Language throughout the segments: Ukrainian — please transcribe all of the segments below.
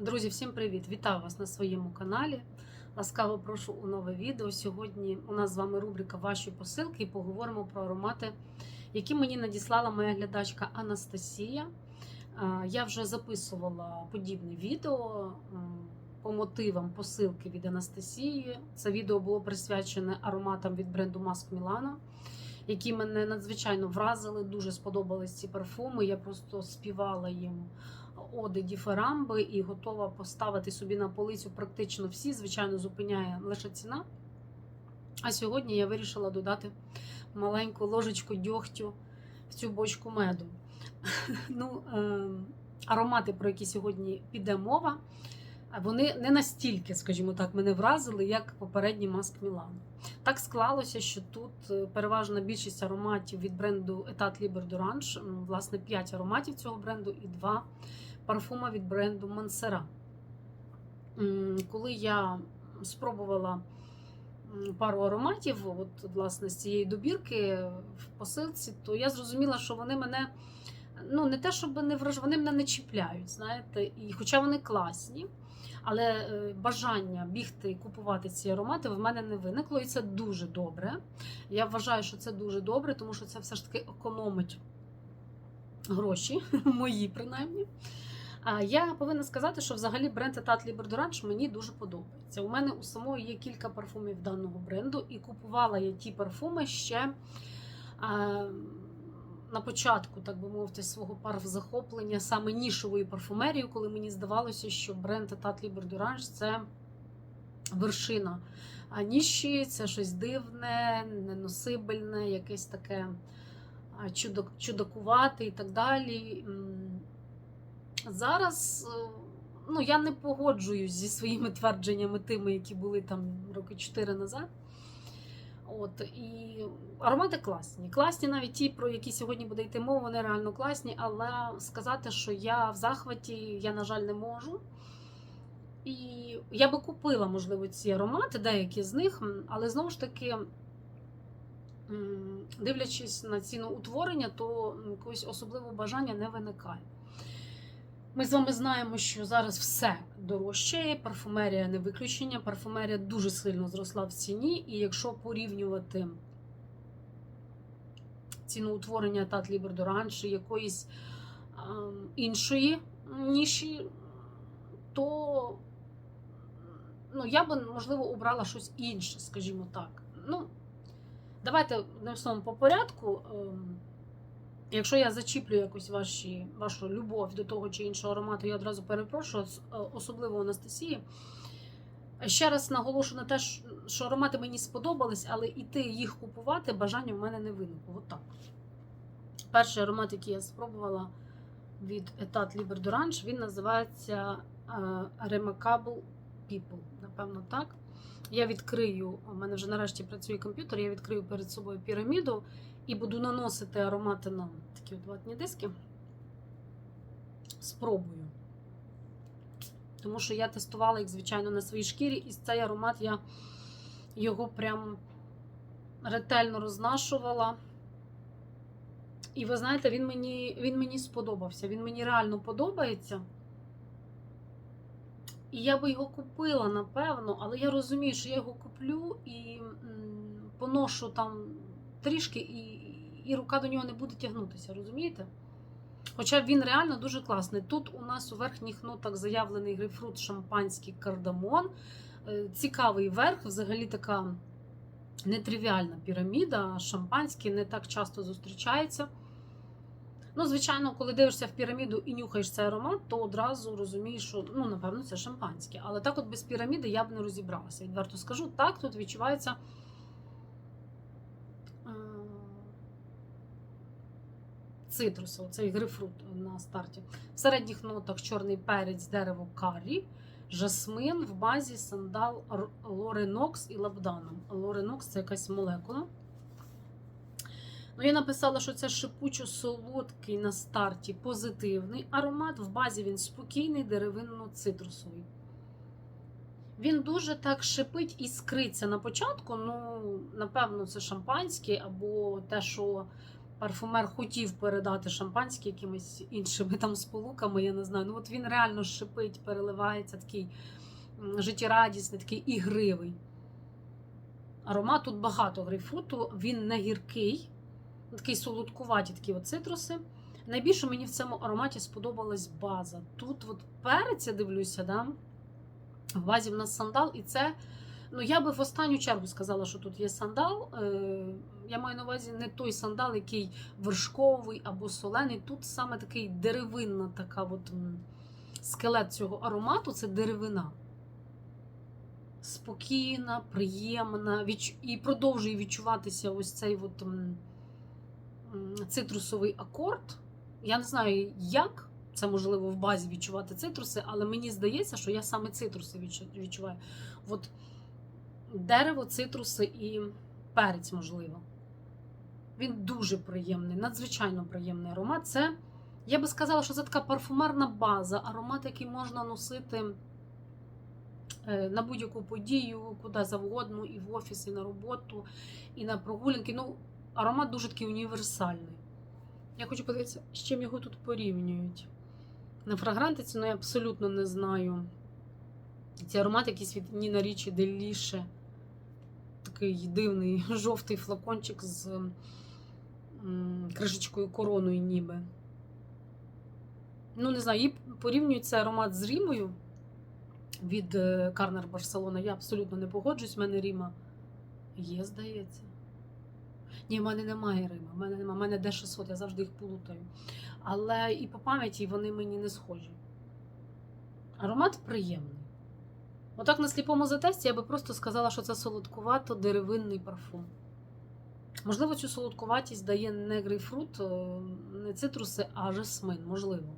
Друзі, всім привіт! Вітаю вас на своєму каналі. Ласкаво прошу у нове відео. Сьогодні у нас з вами рубрика Ваші посилки і поговоримо про аромати, які мені надіслала моя глядачка Анастасія. Я вже записувала подібне відео по мотивам посилки від Анастасії. Це відео було присвячене ароматам від бренду Маск Мілана, які мене надзвичайно вразили. Дуже сподобались ці парфуми. Я просто співала їм оди діферамби і готова поставити собі на полицю практично всі. Звичайно, зупиняє лише ціна. А сьогодні я вирішила додати маленьку ложечку дьогтю в цю бочку меду. Ну, е, аромати, про які сьогодні піде мова, вони не настільки, скажімо так, мене вразили, як попередній маск Мілану. Так склалося, що тут е, переважна більшість ароматів від бренду Etat Libre d'Orange, власне, 5 ароматів цього бренду і 2 парфума від бренду Монсера. Коли я спробувала пару ароматів, от, власне, з цієї добірки в посилці, то я зрозуміла, що вони мене ну, не те, щоб не враж... вони мене не чіпляють, знаєте, і хоча вони класні. Але е, бажання бігти і купувати ці аромати в мене не виникло, і це дуже добре. Я вважаю, що це дуже добре, тому що це все ж таки економить гроші, мої принаймні. Я повинна сказати, що взагалі бренд Libre d'Orange мені дуже подобається. У мене у самої є кілька парфумів даного бренду, і купувала я ті парфуми ще на початку, так би мовити, свого парфзахоплення саме нішової парфумерії, коли мені здавалося, що бренд Etat Libre d'Orange – це вершина. А ніші це щось дивне, неносибельне, якесь таке чудакувате і так далі. Зараз е, ну, я не погоджуюсь зі своїми твердженнями, тими, які були там роки 4 назад. От, і аромати класні. Класні навіть ті, про які сьогодні буде йти мова, вони реально класні, але сказати, що я в захваті, я, на жаль, не можу. І я би купила, можливо, ці аромати, деякі з них, але знову ж таки, дивлячись на ціну утворення, то якогось особливого бажання не виникає. Ми з вами знаємо, що зараз все дорожчає, парфумерія не виключення. Парфумерія дуже сильно зросла в ціні, і якщо порівнювати ціну утворення Tat Libre d'Orange якоїсь ем, іншої ніші, то ну, я би, можливо, обрала щось інше, скажімо так. Ну, давайте основному по порядку. Якщо я зачіплю якось ваші, вашу любов до того чи іншого аромату, я одразу перепрошую, е, особливо Анастасії. Ще раз наголошу на те, що- аромати мені сподобались, але іти їх купувати бажання в мене не виникло. От так. Перший аромат, який я спробувала від Etat Libre d'Orange, він називається е, Remarkable People. Напевно, так. Я відкрию, у мене вже нарешті працює комп'ютер, я відкрию перед собою піраміду і буду наносити аромати на такі от ватні диски. Спробую. Тому що я тестувала їх, звичайно, на своїй шкірі, і цей аромат я його прям ретельно рознашувала. І ви знаєте, він мені, він мені сподобався. Він мені реально подобається. І я би його купила, напевно, але я розумію, що я його куплю і поношу там трішки, і, і рука до нього не буде тягнутися, розумієте? Хоча він реально дуже класний. Тут у нас у верхніх нотах заявлений грейпфрут, шампанський кардамон. Е, Цікавий верх, взагалі така нетривіальна піраміда. Шампанський не так часто зустрічається. Ну, звичайно, коли дивишся в піраміду і нюхаєш цей аромат, то одразу розумієш, що ну, напевно, це шампанське. Але так, от без піраміди я б не розібралася. Відверто скажу, так, тут відчувається. е, Цитрусовий, цей грейпфрут на старті. В середніх нотах чорний перець, дерево карі, жасмин, в базі сандал лоренокс і лабданом. Лоренокс це якась молекула. Ну, я написала, що це шипучо-солодкий на старті позитивний аромат. В базі він спокійний, деревинно-цитрусовий. Він дуже так шипить і скриться на початку. Ну, напевно, це шампанське або те, що парфумер хотів передати шампанське якимись іншими там сполуками, я не знаю. Ну от він реально шипить, переливається, такий життєрадісний, такий ігривий. Аромат тут багато грейпфруту, він не гіркий, такий солодкуваті такі от цитруси. Найбільше мені в цьому ароматі сподобалась база. Тут от перець, я дивлюся, да? в базі в нас сандал, і це. Ну, я би в останню чергу сказала, що тут є сандал. Е, я маю на увазі не той сандал, який вершковий або солений. Тут саме такий деревинна така от скелет цього аромату це деревина. Спокійна, приємна, і продовжує відчуватися ось цей от, цитрусовий акорд. Я не знаю, як це можливо в базі відчувати цитруси, але мені здається, що я саме цитруси відчуваю. От дерево, цитруси і перець, можливо. Він дуже приємний, надзвичайно приємний аромат. Це, я би сказала, що це така парфумерна база, аромат, який можна носити е, на будь-яку подію, куди завгодно, і в офіс, і на роботу, і на прогулянки. Ну, аромат дуже такий універсальний. Я хочу подивитися, з чим його тут порівнюють. На фрагрантиці, ну я абсолютно не знаю. Ці аромат якийсь від Ніна Річі Деліше. Такий дивний жовтий флакончик з кришечкою короною ніби. Ну, не знаю, її порівнюють цей аромат з Рімою від Карнер Барселона. Я абсолютно не погоджуюсь. В мене Ріма є, здається. Ні, в мене немає Рима. В мене немає. В мене D600, я завжди їх плутаю. Але і по пам'яті вони мені не схожі. Аромат приємний. Отак на сліпому затесті я би просто сказала, що це солодкувато деревинний парфум. Можливо, цю солодкуватість дає не грейпфрут, е, не цитруси, а жасмин, можливо.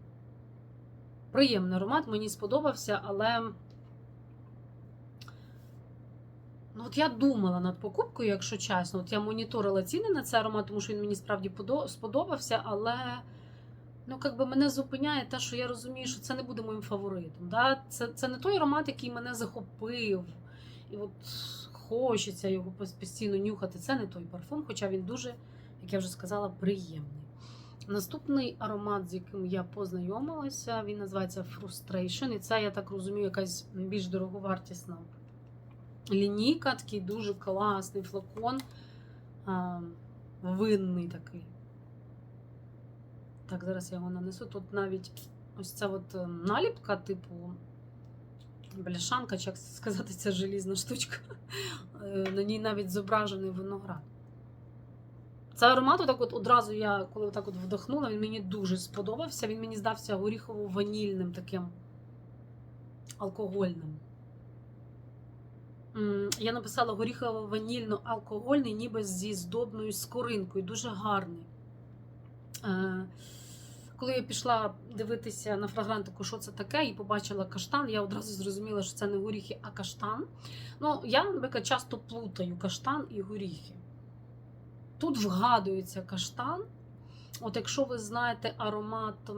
Приємний аромат, мені сподобався, але. Ну, от я думала над покупкою, якщо чесно. От я моніторила ціни на цей аромат, тому що він мені справді сподобався, але ну, як би мене зупиняє те, що я розумію, що це не буде моїм фаворитом. Да? Це, це не той аромат, який мене захопив. І от хочеться його постійно нюхати. Це не той парфум, хоча він дуже, як я вже сказала, приємний. Наступний аромат, з яким я познайомилася, він називається Frustration. І це, я так розумію, якась більш дороговартісна лінійка, такий дуже класний флакон. Винний такий. Так, зараз я його нанесу. Тут навіть ось ця от е, наліпка, типу бляшанка, чи як сказати, ця желізна штучка. Е, На ній навіть зображений виноград. Це аромат, так от одразу я, коли так от вдохнула, він мені дуже сподобався. Він мені здався горіхово-ванільним таким алкогольним. Я написала горіхово-ванільно-алкогольний, ніби зі здобною скоринкою. Дуже гарний. Коли я пішла дивитися на фрагрантику, що це таке, і побачила каштан, я одразу зрозуміла, що це не горіхи, а каштан. Ну, я, наприклад, часто плутаю каштан і горіхи. Тут вгадується каштан. От якщо ви знаєте аромат.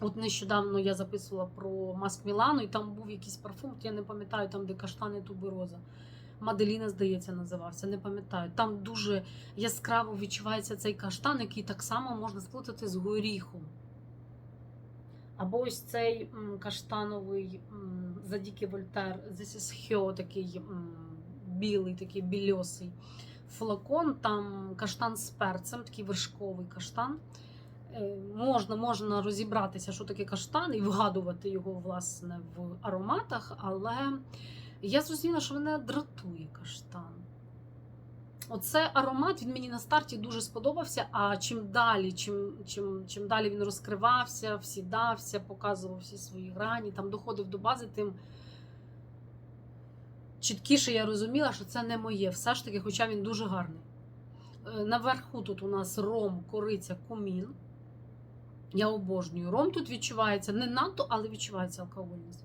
От нещодавно я записувала про Маск Мілану, і там був якийсь парфум, я не пам'ятаю, там, де каштани тубероза. Маделіна, здається, називався, не пам'ятаю. Там дуже яскраво відчувається цей каштан, який так само можна сплутати з горіхом. Або ось цей каштановий Задіки Вольтер, This is Hyo, такий білий, такий більосий флакон, там каштан з перцем, такий вершковий каштан. Е, Можна, можна розібратися, що таке каштан, і вгадувати його власне в ароматах, але я зрозуміла, що мене дратує каштан. Оце аромат він мені на старті дуже сподобався. А чим далі, чим, чим, чим далі він розкривався, всідався, показував всі свої грані, там доходив до бази, тим чіткіше я розуміла, що це не моє. Все ж таки, хоча він дуже гарний. Е, Наверху тут у нас ром, кориця, кумін. Я обожнюю. Ром тут відчувається не надто, але відчувається алкогольність.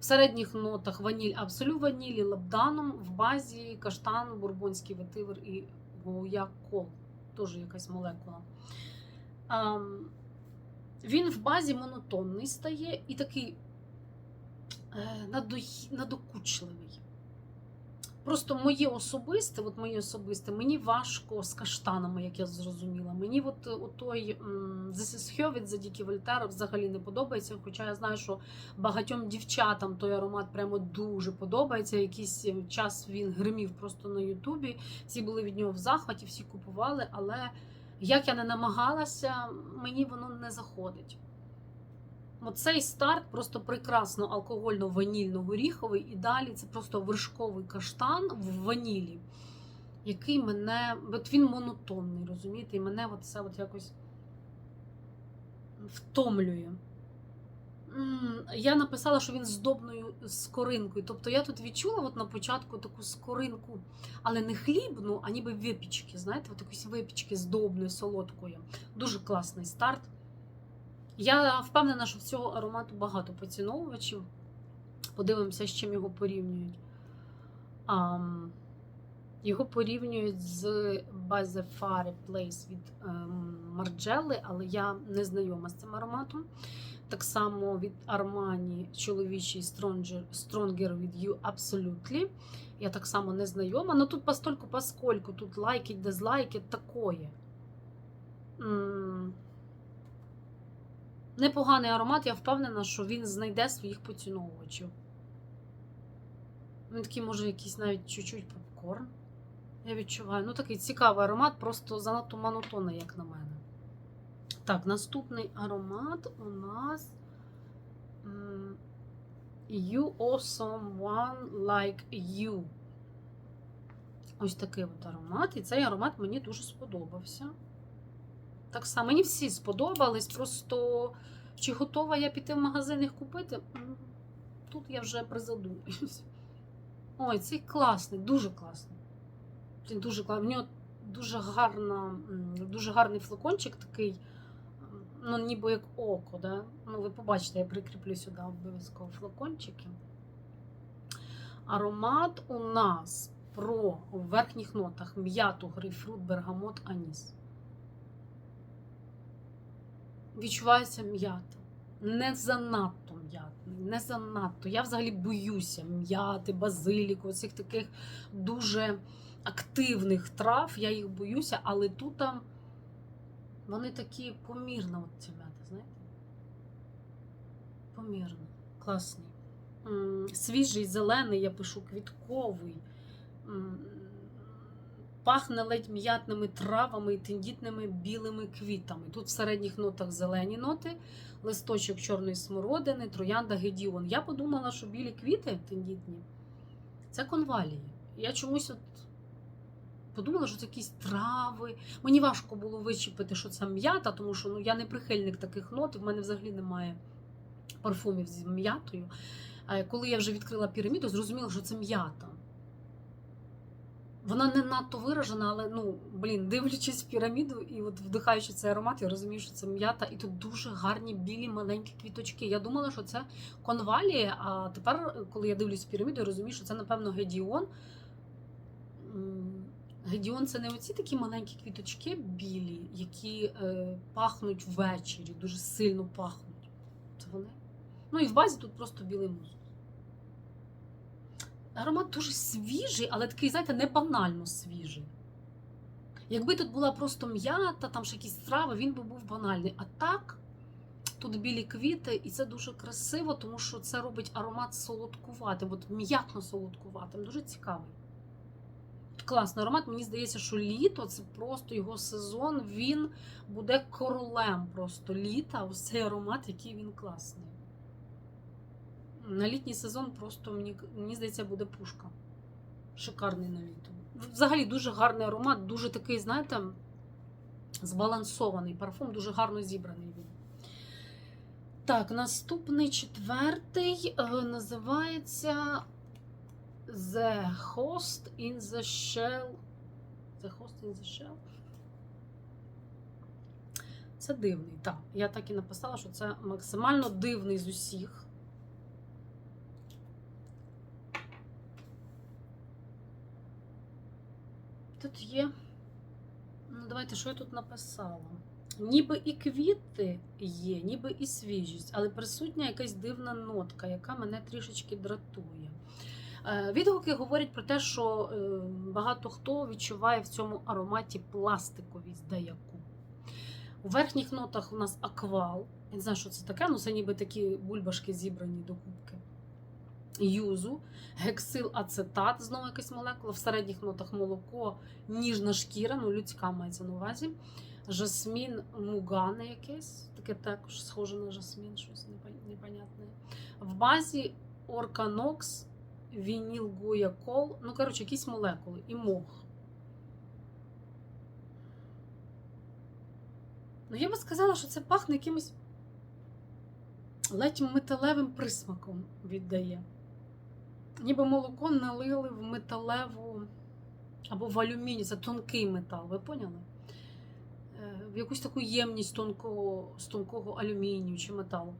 В середніх нотах ваніль, абсолют ванілі, лабданом, в базі каштан, бурбонський ветивер і гуякол. Теж якась молекула. А, Він в базі монотонний стає і такий е, надокучливий. Просто моє особисте, от моє особисте, мені важко з каштанами, як я зрозуміла. Мені от, от той м, This is Her від Задіки Вольтера взагалі не подобається. Хоча я знаю, що багатьом дівчатам той аромат прямо дуже подобається. Якийсь час він гримів просто на Ютубі. Всі були від нього в захваті, всі купували, але як я не намагалася, мені воно не заходить. Оцей старт просто прекрасно алкогольно-ванільно-горіховий, і далі це просто вершковий каштан в ванілі, який мене. От він монотонний, розумієте? І мене от це от якось втомлює. Я написала, що він з добною скоринкою. Тобто я тут відчула от на початку таку скоринку, але не хлібну, а ніби випічки. Знаєте, от якісь випічки з добною, солодкою. Дуже класний старт. Я впевнена, що в цього аромату багато поціновувачів. Подивимося, з чим його порівнюють. А, його порівнюють з By the Fireplace від ем, Margiela, але я не знайома з цим ароматом. Так само від Armani чоловічий Stronger, від You Absolutely. Я так само не знайома. Ну тут постольку поскольку, тут it, dislike такое. Непоганий аромат, я впевнена, що він знайде своїх поціновувачів. Він такий, може, якийсь навіть чуть-чуть попкорн. Я відчуваю. Ну, такий цікавий аромат, просто занадто монотонний, як на мене. Так, наступний аромат у нас You or Someone Like You. Ось такий от аромат. І цей аромат мені дуже сподобався. Так само, мені всі сподобались, просто чи готова я піти в магазин їх купити? Тут я вже призадумуюсь. Ой, цей класний, дуже класний. Він дуже класний. В нього дуже гарна, дуже гарний флакончик такий, ну, ніби як око. Да? Ну, ви побачите, я прикріплю сюди обов'язково флакончики. Аромат у нас про в верхніх нотах м'яту, грейпфрут, бергамот, аніс. Відчувається м'ята. Не занадто м'ятний, не занадто. Я взагалі боюся м'яти, базиліку, цих таких дуже активних трав. Я їх боюся, але тут там вони такі помірно, от ці м'ята, знаєте? Помірно. Класний. Свіжий, зелений, я пишу квітковий. Пахне ледь м'ятними травами і тендітними білими квітами. Тут в середніх нотах зелені ноти, листочок чорної смородини, троянда гедіон. Я подумала, що білі квіти тендітні це конвалії. Я чомусь от подумала, що це якісь трави. Мені важко було вичепити, що це м'ята, тому що ну, я не прихильник таких нот, в мене взагалі немає парфумів з м'ятою. Коли я вже відкрила піраміду, зрозуміла, що це м'ята. Вона не надто виражена, але ну блін, дивлячись в піраміду і от вдихаючи цей аромат, я розумію, що це м'ята, і тут дуже гарні білі маленькі квіточки. Я думала, що це конвалія, а тепер, коли я дивлюсь в піраміду, я розумію, що це, напевно, гедіон. Гедіон це не оці такі маленькі квіточки білі, які е, пахнуть ввечері, дуже сильно пахнуть. Це вони. Ну і в базі тут просто білий мусус. Аромат дуже свіжий, але такий, знаєте, не банально свіжий. Якби тут була просто м'ята, там ще якісь трави, він би був банальний. А так, тут білі квіти, і це дуже красиво, тому що це робить аромат солодкуватим, от м'ятно солодкуватим. Дуже цікавий. Класний аромат. Мені здається, що літо це просто його сезон, він буде королем просто літа. Ось цей аромат, який він класний. На літній сезон просто мені, мені здається, буде пушка. Шикарний на літо. Взагалі дуже гарний аромат, дуже такий, знаєте, збалансований парфум, дуже гарно зібраний він. Так, наступний четвертий е, називається The Host in the Shell. The Host in the Shell. Це дивний, так. Я так і написала, що це максимально дивний з усіх. Тут є. Ну, давайте, що я тут написала? Ніби і квіти є, ніби і свіжість, але присутня якась дивна нотка, яка мене трішечки дратує. Е, Відгуки говорять про те, що е, багато хто відчуває в цьому ароматі пластиковість деяку. У верхніх нотах у нас аквал. Я не знаю, що це таке, ну це ніби такі бульбашки зібрані до кубки. Юзу, гексил ацетат, знову якась молекула. В середніх нотах молоко, ніжна шкіра, ну людська мається на увазі. Жасмін мугане якесь, таке також схоже на жасмін, щось непонятне. В базі орканокс, вініл гуякол, ну, коротше, якісь молекули і мох. Ну, я би сказала, що це пахне якимось ледь металевим присмаком віддає. Ніби молоко налили в металеву або в алюміній, це тонкий метал, ви поняли? Е, В якусь таку ємність тонкого, з тонкого алюмінію чи металу.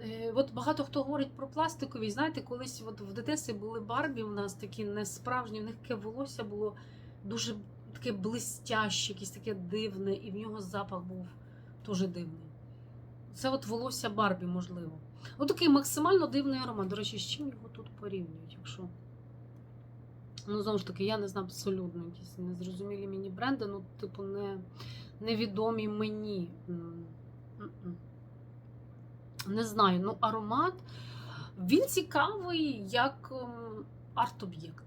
Е, От багато хто говорить про пластикові. Знаєте, колись от в дитинстві були Барбі у нас такі несправжні, в них таке волосся було дуже таке блистяще, якесь таке дивне, і в нього запах був дуже дивний. Це от волосся Барбі, можливо. Ось такий максимально дивний аромат. До речі, з чим його тут порівнюють, якщо. Ну, знову ж таки, я не знаю абсолютно якісь незрозумілі мені бренди, ну, типу, не, невідомі мені. Не знаю, ну аромат. Він цікавий як ем, арт-об'єкт.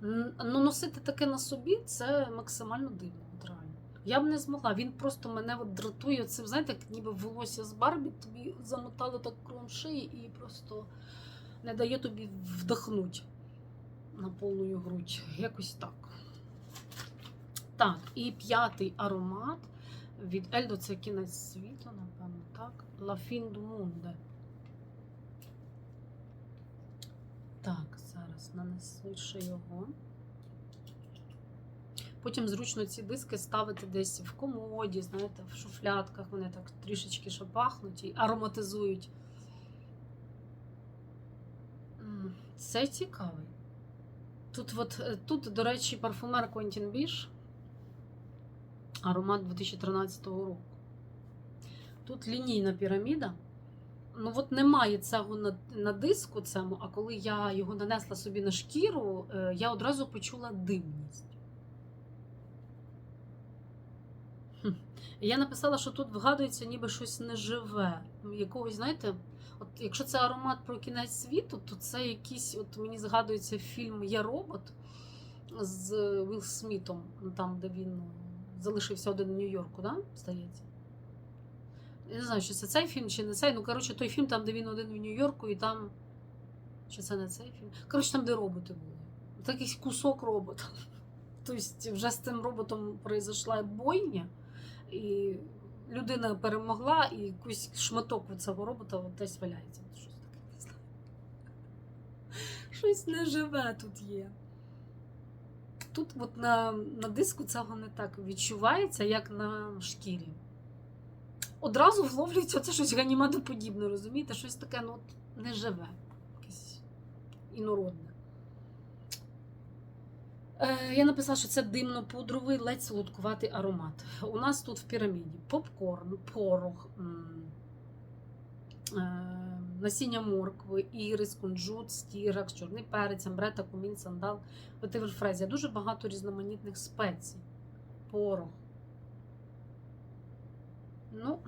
Ну, носити таке на собі це максимально дивно. Я б не змогла. Він просто мене от дратує цим, знаєте, як ніби волосся з Барбі тобі замотало так кругом шиї і просто не дає тобі вдохнути на повну грудь. Якось так. Так, і п'ятий аромат від Ельдо це кінець світу, напевно, так? La du Monde. Так, зараз нанесу ще його. Потім зручно ці диски ставити десь в комоді, знаєте, в шуфлятках. Вони так трішечки ще пахнуть і ароматизують. Це цікавий. Тут, от, е, тут, до речі, парфумер Quentin Біш. Аромат 2013 року. Тут лінійна піраміда. Ну, от немає цього на, на диску цьому, а коли я його нанесла собі на шкіру, е, я одразу почула димність. Я написала, що тут вгадується ніби щось неживе. Якогось, знаєте, от якщо це аромат про кінець світу, то це якийсь, от мені згадується фільм Я робот з Вілл Смітом, ну, там, де він залишився один в Нью-Йорку, да? здається. Я не знаю, чи це цей фільм, чи не цей. Ну, коротше, той фільм, там, де він один в Нью-Йорку, і там. Чи це не цей фільм? Коротше, там, де роботи були. Якийсь кусок робота. Тобто, вже з цим роботом произошла бойня, і людина перемогла, і якийсь шматок від цього робота от десь валяється. Щось таке, не знаю. Щось неживе тут є. Тут от на, на диску цього не так відчувається, як на шкірі одразу вловлюється це щось ганіматоподібне, розумієте? Щось таке ну, от, неживе, якесь інородне. Е, я написала, що це димно-пудровий, ледь солодкуватий аромат. У нас тут в піраміді попкорн, порох, е, насіння моркви, ірис, кунжут, стіракс, чорний перець, амбрета, кумін, сандал, фрезія. Дуже багато різноманітних спецій. Порох. Ну,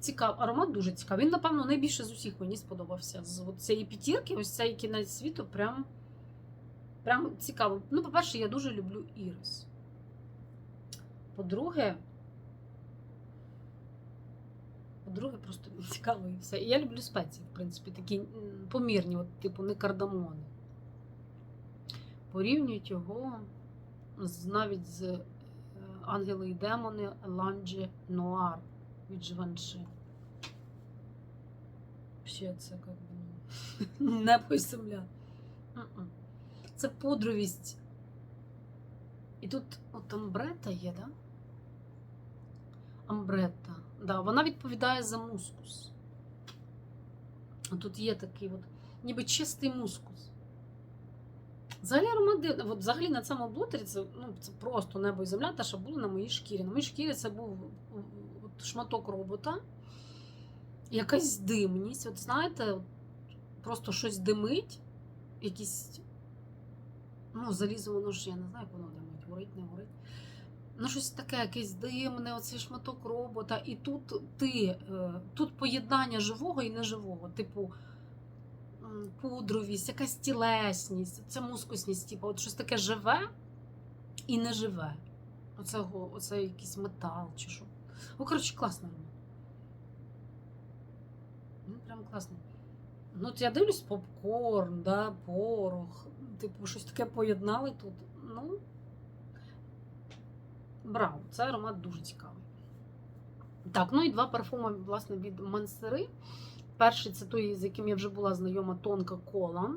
цікав, аромат дуже цікавий. Він, напевно, найбільше з усіх мені сподобався. З цієї п'ятірки, ось цей кінець світу, прям, прям цікаво. Ну, по-перше, я дуже люблю ірис. По-друге, по-друге, просто цікаво і все. І я люблю спеції, в принципі, такі помірні, от, типу, не кардамони. Порівнюють його з, навіть з е, Ангели і демони Ланджі Нуар від Живанши. Ще це як би небо і земля. Це пудровість. І тут от амбрета є, да? Амбрета. Да, вона відповідає за мускус. Тут є такий от, ніби чистий мускус. Взагалі аромат. От взагалі на цьому блотері це, ну, це просто небо і земля, те, що було на моїй шкірі. На моїй шкірі це був от, шматок робота, якась димність. От знаєте, просто щось димить, якісь. Ну, залізо, воно ж я не знаю, як воно димить, горить, не горить. Ну, щось таке, якесь димне, оцей шматок робота. І тут ти, е, тут поєднання живого і неживого. Типу, пудровість, якась тілесність, ця мускусність, типу, от щось таке живе і неживе. Оце, оце якийсь метал чи що. Ну, коротше, класно. Ну, прям класно. Ну, от я дивлюсь попкорн, да, порох. Типу, щось таке поєднали тут. Ну. Браво, це аромат дуже цікавий. Так, ну і два парфуми, власне, від Мансери. Перший це той, з яким я вже була знайома, тонка кола.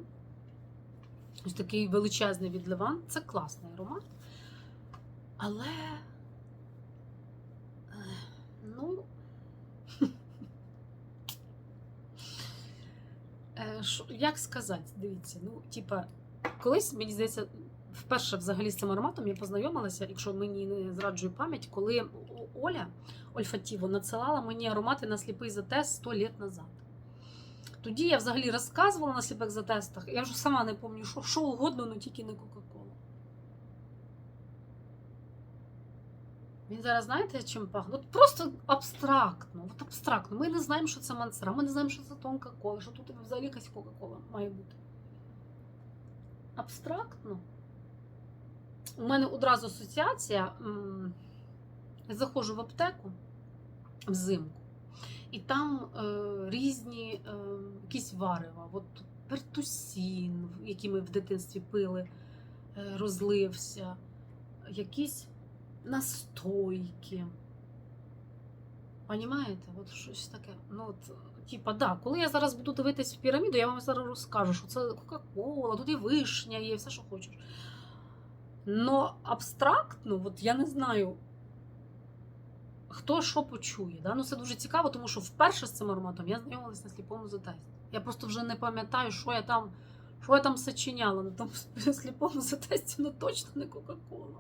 Ось такий величезний від Леван. Це класний аромат. Але. е, Ну. Е, Як сказати, дивіться, ну, типа, колись, мені здається, вперше взагалі з цим ароматом я познайомилася, якщо мені не зраджує пам'ять, коли Оля Ольфатіво надсилала мені аромати на сліпий затест 100 літ назад. Тоді я взагалі розказувала на сліпих затестах, я вже сама не пам'ятаю, що, що угодно, але тільки не Кока-Кола. Він зараз знаєте, чим пахне? От просто абстрактно. От абстрактно. Ми не знаємо, що це мансера, ми не знаємо, що це тонка кола, що тут взагалі якась Кока-Кола має бути. Абстрактно. У мене одразу асоціація. Я заходжу в аптеку взимку, і там е, різні е, якісь варива. От пертусін, який ми в дитинстві пили, е, розлився, якісь настойки. Понімаєте? От щось таке. Ну, от, типа, да, коли я зараз буду дивитись в піраміду, я вам зараз розкажу, що це Кока-Кола, тут і вишня є, все, що хочеш. Но абстрактно, от я не знаю, хто що почує. Да? Ну, це дуже цікаво, тому що вперше з цим ароматом я знайомилась на сліпому затесті. Я просто вже не пам'ятаю, що я там, що я там сочиняла на тому сліпому затесті, ну точно не Кока-Кола.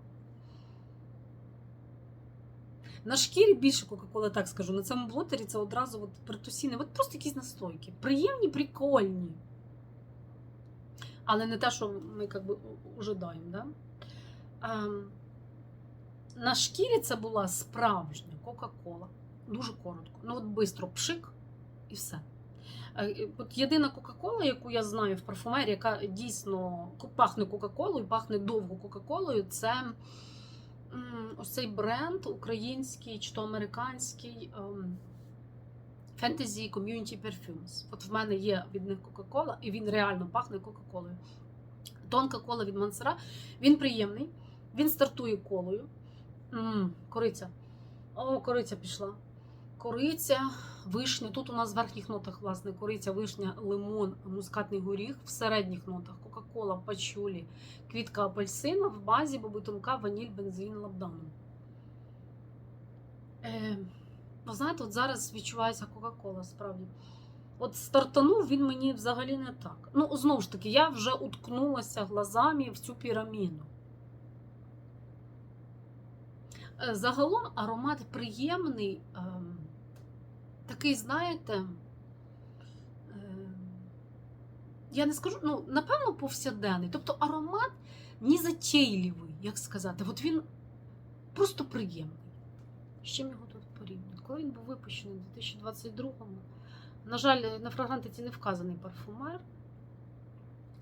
На шкірі більше Кока-Кола, так скажу. На цьому блотері це одразу от притусіни. От просто якісь настойки. Приємні, прикольні. Але не те, що ми як ожидаємо. Да? Ем, на шкірі це була справжня Кока-Кола. Дуже коротко. Ну, от бистро пшик і все. Е, От єдина Кока-Кола, яку я знаю в парфумерії, яка дійсно пахне Кока-Колою, пахне довго Кока-Колою, це ось цей бренд український чи то американський ем, Fantasy Community Perfumes. От в мене є від них Кока-Кола, і він реально пахне Кока-Колою. Тонка кола від Мансера. Він приємний, він стартує колою. м кориця. О, кориця пішла. Кориця, вишня. Тут у нас в верхніх нотах, власне, кориця, вишня, лимон, мускатний горіх. В середніх нотах Кока-Кола, пачулі, квітка апельсина, в базі бобутунка, ваніль, бензин, лабдану. Е, ви знаєте, от зараз відчувається Кока-Кола, справді. От стартанув він мені взагалі не так. Ну, знову ж таки, я вже уткнулася глазами в цю піраміду. Е, Загалом аромат приємний, ем, такий, знаєте, я не скажу, ну, напевно, повсякденний. Тобто аромат не затейливий, як сказати. От він просто приємний. З чим його тут порівняти? Коли він був випущений у 2022-му? На жаль, на фрагрантиці не вказаний парфумер.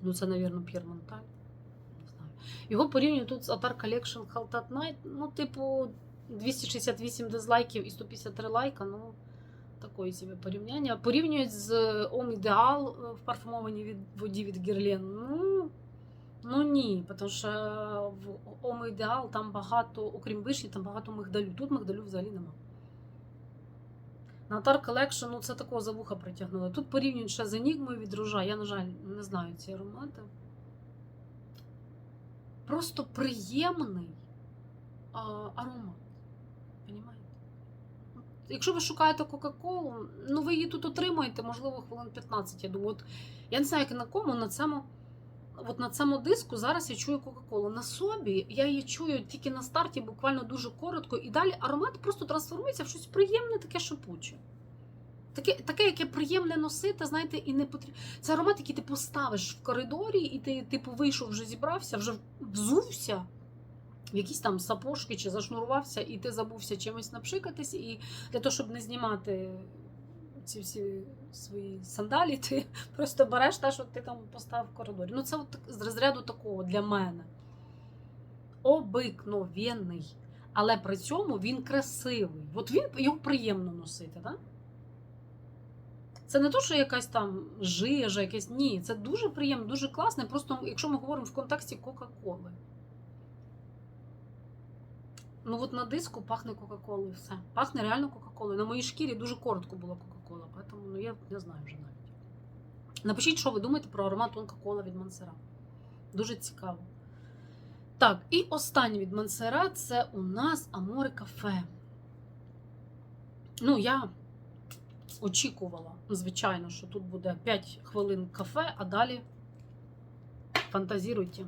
Ну, це, мабуть, П'єр Монталь. Не знаю. Його порівнюють тут з Atar Collection Haltat Night. Ну, типу, 268 дизлайків і 153 лайка. Ну, такої собі порівняння. Порівнюють з Homme Ideal в парфумованій від воді від Герлен. Ну, ну ні, тому що в Homme Ideal там багато, окрім вишні, там багато мигдалю. Тут мигдалю взагалі немає. На Tar Collection, ну це такого за вуха притягнуло. Тут порівнюють ще з Енігмою від ружа. Я, на жаль, не знаю ці аромати. Просто приємний а, аромат. Якщо ви шукаєте Кока-Колу, ну ви її тут отримаєте, можливо, хвилин 15. Я думаю, от, я не знаю, як на кому, на цьому, от на цьому диску зараз я чую Кока-Колу. На собі я її чую тільки на старті, буквально дуже коротко, і далі аромат просто трансформується в щось приємне, таке шипуче. Таке, таке, яке приємне носити, знаєте, і не потрібно. Це аромат, який ти поставиш в коридорі, і ти, типу, вийшов, вже зібрався, вже взувся в якісь там сапожки чи зашнурувався, і ти забувся чимось напшикатись. І для того, щоб не знімати ці всі свої сандалі, ти просто береш те, що ти там поставив в коридорі. Ну, це от з розряду такого для мене. Обикновенний. Але при цьому він красивий. От він його приємно носити, так? Це не то, що якась там жижа, якась ні. Це дуже приємно, дуже класно. Просто якщо ми говоримо в контексті Кока-Коли. Ну от на диску пахне Кока-Колою все. Пахне реально Кока-Колою. На моїй шкірі дуже коротко була Кока-Кола, тому ну, я не знаю вже навіть. Напишіть, що ви думаєте про аромат Кока-Кола від Мансера. Дуже цікаво. Так, і останнє від Мансера це у нас Аморе Кафе. Ну, я очікувала, звичайно, що тут буде 5 хвилин кафе, а далі фантазіруйте.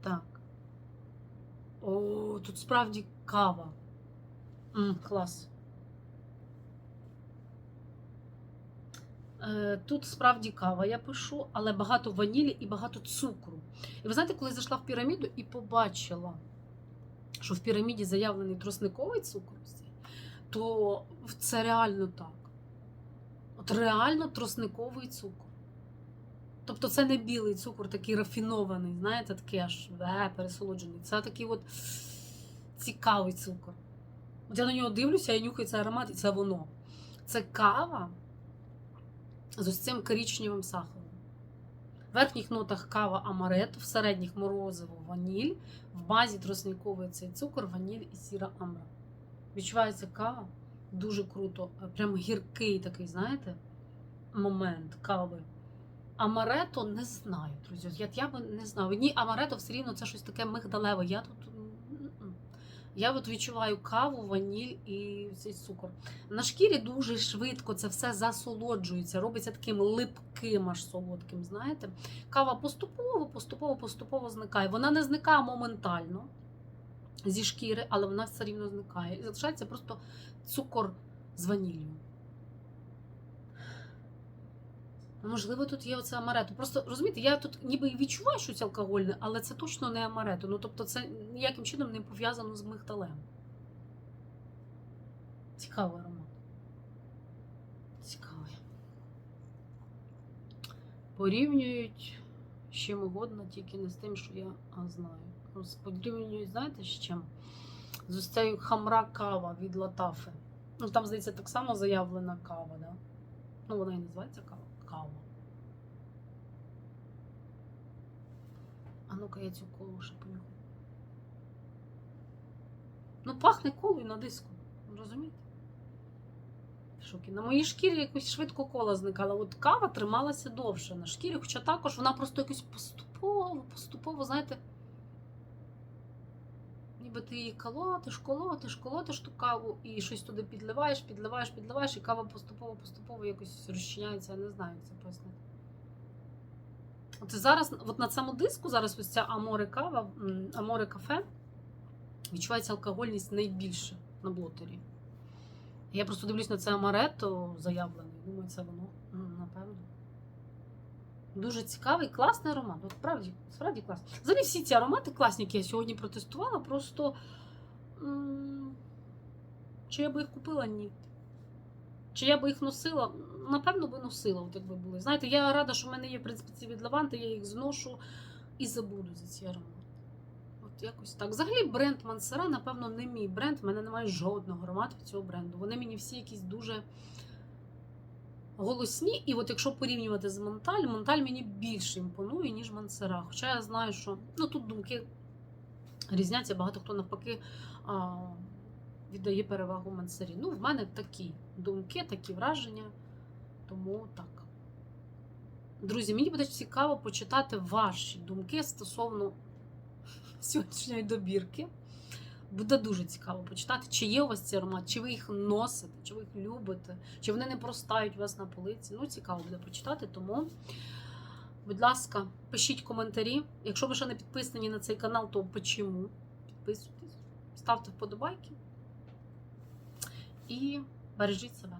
Так. О, тут справді кава. М, клас. Е, Тут справді кава я пишу, але багато ванілі і багато цукру. І ви знаєте, коли я зайшла в піраміду і побачила, що в піраміді заявлений тросниковий цукор, то це реально так. От реально тросниковий цукор. Тобто це не білий цукор, такий рафінований, знаєте, такий аж е, пересолоджений. Це такий от цікавий цукор. От я на нього дивлюся, я нюхаю цей аромат, і це воно. Це кава з ось цим коричневим сахаром. В верхніх нотах кава амарет, в середніх морозиво ваніль, в базі тросниковий цей цукор, ваніль і сіра амбра. Відчувається кава дуже круто, е, прям гіркий такий, знаєте, момент кави. Амарето не знаю, друзі. Я, я би не знаю. Ні, амарето все рівно це щось таке мигдалеве. Я тут. Я от відчуваю каву, ваніль і цей цукор. На шкірі дуже швидко це все засолоджується, робиться таким липким, аж солодким. Знаєте, кава поступово, поступово, поступово зникає. Вона не зникає моментально зі шкіри, але вона все рівно зникає. І залишається просто цукор з ваніллю. Ну, Можливо, тут є оце амарето. Просто розумієте, я тут ніби і відчуваю, що це алкогольне, але це точно не амарето. Ну тобто, це ніяким чином не пов'язано з мигдалем. Цікавий аромат. Цікавий. Порівнюють з чим угодно, тільки не з тим, що я знаю. Порівнюють, знаєте, з чим? З ось цією хамра кава від Латафи. Ну, там, здається, так само заявлена кава, да? Ну, вона і називається кава. Кава. А ну-ка я цю колу ще понюхаю. Ну, пахне колою на диску. Розумієте? Шокі. На моїй шкірі якось швидко кола зникала. От кава трималася довше на шкірі, хоча також вона просто якось поступово, поступово, знаєте, ніби ти її колотиш, колотиш, колотиш ту каву і щось туди підливаєш, підливаєш, підливаєш, і кава поступово, поступово якось розчиняється. Я не знаю, як це пояснити. От зараз, от на цьому диску, зараз ось ця Аморе кава, Аморе кафе, відчувається алкогольність найбільше на блотері. Я просто дивлюсь на це амаретто заявлений. Думаю, це воно. Дуже цікавий, класний аромат. От справді, справді класний. Взагалі всі ці аромати класні, які я сьогодні протестувала, просто. Чи я би їх купила? Ні. Чи я би їх носила? Напевно, би носила, от якби були. Знаєте, я рада, що в мене є, в принципі, ці від Лаванти, я їх зношу і забуду за ці аромати. От якось так. Взагалі, бренд Мансера, напевно, не мій бренд. В мене немає жодного аромату цього бренду. Вони мені всі якісь дуже голосні. І от якщо порівнювати з Монталь, Монталь мені більше імпонує, ніж Мансера. Хоча я знаю, що ну, тут думки різняться, багато хто навпаки а, віддає перевагу Мансері. Ну, в мене такі думки, такі враження. Тому так. Друзі, мені буде цікаво почитати ваші думки стосовно сьогоднішньої добірки. Буде дуже цікаво почитати, чи є у вас ці аромати, чи ви їх носите, чи ви їх любите, чи вони не простають у вас на полиці. Ну, цікаво буде почитати. Тому, будь ласка, пишіть коментарі. Якщо ви ще не підписані на цей канал, то почому? Підписуйтесь, ставте вподобайки і бережіть себе.